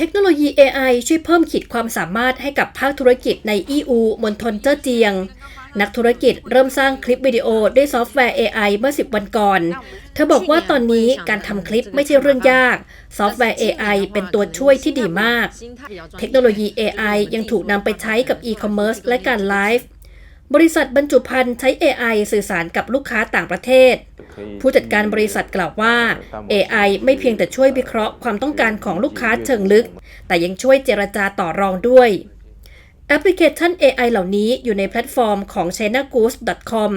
เทคโนโลยี AI ช่วยเพิ่มขีดความสามารถให้กับภาคธุรกิจใน EU มณฑลเจ้อเจียง นักธุรกิจเริ่มสร้างคลิปวิดีโอด้วยซอฟต์แวร์ AI เมื่อ 10 วันก่อน เธอบอกว่าตอนนี้การทำคลิปไม่ใช่เรื่องยาก ซอฟต์แวร์ AI เป็นตัวช่วยที่ดีมาก เทคโนโลยี AI ยังถูกนำไปใช้กับอีคอมเมิร์ซและการไลฟ์ บริษัทบรรจุภัณฑ์ใช้ AI สื่อสารกับลูกค้าต่างประเทศ ผู้จัดการบริษัทกล่าวว่า AI ไม่เพียงแต่ช่วยวิเคราะห์ความต้องการของลูกค้าเชิงลึก แต่ยังช่วยเจรจาต่อรองด้วยแอปพลิเคชัน AI เหล่านี้อยู่ในแพลตฟอร์มของ chinagoose.com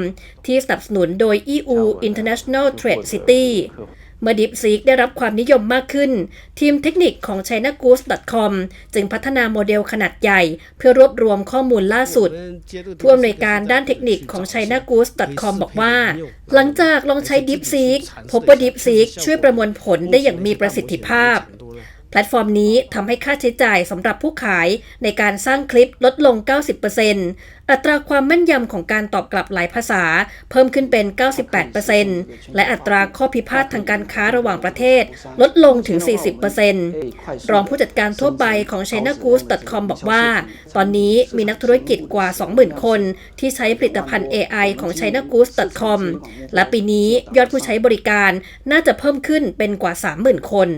ที่สนับสนุนโดย EU International Trade City เมื่อ DeepSeek ได้รับความนิยมมากขึ้น ทีมเทคนิคของ chinagoose.com จึงพัฒนาโมเดลขนาดใหญ่ เพื่อรวบรวมข้อมูลล่าสุด ผู้อำนวยการด้านเทคนิคของ chinagoose.com บอกว่า หลังจากลองใช้ DeepSeek พบว่า DeepSeek ช่วยประมวลผลได้อย่างมีประสิทธิภาพ แพลตฟอร์มนี้ทำให้ค่าใช้จ่ายสำหรับผู้ขายในการสร้างคลิปลดลง 90%อัตราความแม่นยำของการตอบกลับหลายภาษา เพิ่มขึ้นเป็น 98%และอัตราข้อพิพาททางการค้าระหว่างประเทศ ลดลงถึง 40%รองผู้จัดการทั่วไปของ chinagoose.com บอกว่า ตอนนี้มีนักธุรกิจกว่า 20,000 คนที่ใช้ผลิตภัณฑ์ AI ของ chinagoose.com และปีนี้ยอดผู้ใช้บริการน่าจะเพิ่มขึ้นเป็นกว่า 30,000 คน